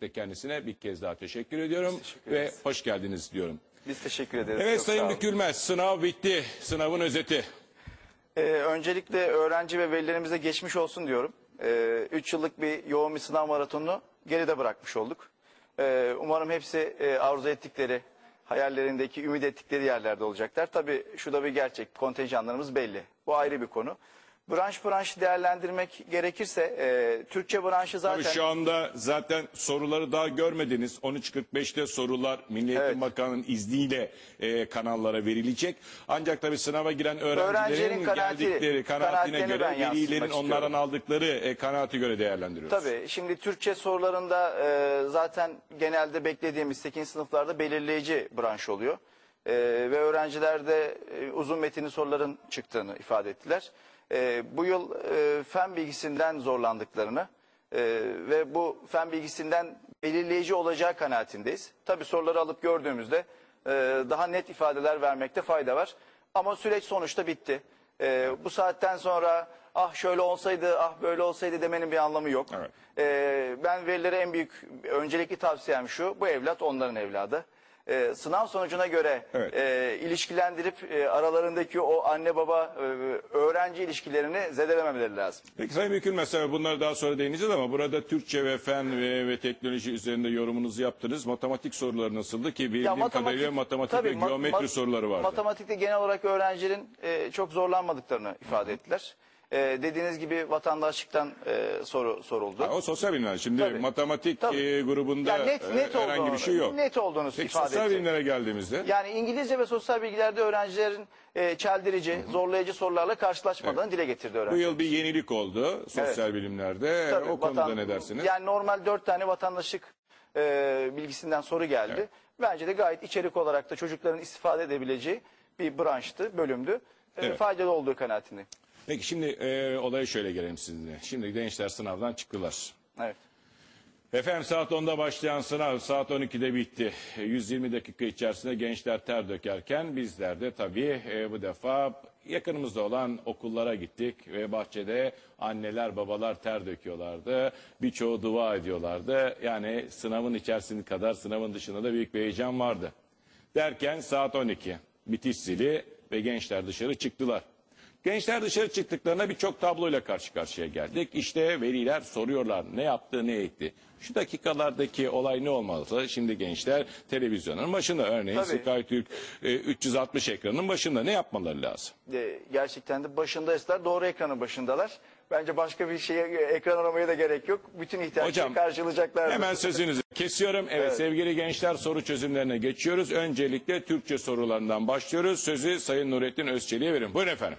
de kendisine bir kez daha teşekkür ediyorum teşekkür ve hoş geldiniz diyorum. Biz teşekkür ederiz. Evet Çok Sayın. Bükülmez sınav bitti. Sınavın özeti. Ee, öncelikle öğrenci ve velilerimize geçmiş olsun diyorum. 3 yıllık bir yoğun bir sınav maratonunu geride bırakmış olduk. Ee, umarım hepsi e, arzu ettikleri, hayallerindeki, ümit ettikleri yerlerde olacaklar. Tabii şu da bir gerçek, kontenjanlarımız belli. Bu ayrı bir konu. Branş branş değerlendirmek gerekirse, e, Türkçe branşı zaten... Tabii şu anda zaten soruları daha görmediniz. 13.45'te sorular Milli Eğitim Evet. Bakanı'nın izniyle e, kanallara verilecek. Ancak tabii sınava giren öğrencilerin Öğrencilerin kanaati- geldikleri kanaatine kanaatlerini göre yansıtmak velilerin istiyorum. onlardan aldıkları e, kanaati göre değerlendiriyoruz. Tabii şimdi Türkçe sorularında e, zaten genelde beklediğimiz 8. sınıflarda belirleyici branş oluyor. E, ve öğrenciler de e, uzun metinli soruların çıktığını ifade ettiler. E, bu yıl e, fen bilgisinden zorlandıklarını e, ve bu fen bilgisinden belirleyici olacağı kanaatindeyiz. Tabii soruları alıp gördüğümüzde e, daha net ifadeler vermekte fayda var. Ama süreç sonuçta bitti. E, bu saatten sonra ah şöyle olsaydı ah böyle olsaydı demenin bir anlamı yok. Evet. Ee, ben velilere en büyük öncelikli tavsiyem şu, bu evlat onların evladı. Ee, sınav sonucuna göre Evet. e, ilişkilendirip e, aralarındaki o anne baba e, öğrenci ilişkilerini zedelememeleri lazım. Peki Sayın Bükülmez tabii bunları daha sonra değineceğiz ama burada Türkçe ve fen ve, ve teknoloji üzerinde yorumunuzu yaptınız. Matematik soruları nasıldı ki bildiğim kadarıyla matematik tabii, ve ma- geometri ma- soruları vardı. Matematikte genel olarak öğrencilerin e, çok zorlanmadıklarını ifade ettiler. E, dediğiniz gibi vatandaşlıktan e, soru soruldu. Ha, o sosyal bilimler. Şimdi Tabii. matematik Tabii. e, grubunda Ya net e, net herhangi olduğunu, bir şey yok. net olduğunu Peki ifade sosyal etti. bilimlere geldiğimizde Yani İngilizce ve sosyal bilgilerde öğrencilerin e, çeldirici, zorlayıcı sorularla karşılaşmadığını dile getirdi bu öğrenci. yıl bir yenilik oldu sosyal bilimlerde. Tabii, o konuda vatan- ne dersiniz? Yani normal dört tane vatandaşlık e, bilgisinden soru geldi. Evet. Bence de gayet içerik olarak da çocukların istifade edebileceği bir branştı, bölümdü. E, Evet. Faydalı olduğu kanaatindeyim. Peki şimdi e, olaya şöyle gelelim sizinle. Şimdi gençler sınavdan çıktılar. Evet. Efendim saat 10'da başlayan sınav saat 12'de bitti. 120 dakika içerisinde gençler ter dökerken bizler de tabii e, bu defa yakınımızda olan okullara gittik ve bahçede anneler babalar ter döküyorlardı. Birçoğu dua ediyorlardı. Yani sınavın içerisinde kadar sınavın dışında da büyük bir heyecan vardı. Derken saat 12 bitiş zili ve gençler dışarı çıktılar. Gençler dışarı çıktıklarında birçok tabloyla karşı karşıya geldik. İşte veliler soruyorlar ne yaptı ne etti. Şu dakikalardaki olay ne olmalı? Şimdi gençler televizyonun başında örneğin Tabii. SkyTürk e, 360 ekranının başında ne yapmaları lazım? E, gerçekten de başındaysalar doğru ekranın başındalar. Bence başka bir şeye ekran aramaya da gerek yok. Bütün ihtiyaçları Hocam, karşılayacaklar. Hemen sözünüzü kesiyorum. Evet, Evet. sevgili gençler soru çözümlerine geçiyoruz. Öncelikle Türkçe sorularından başlıyoruz. Sözü Sayın Nurettin Özçelik'e verin. Buyurun efendim.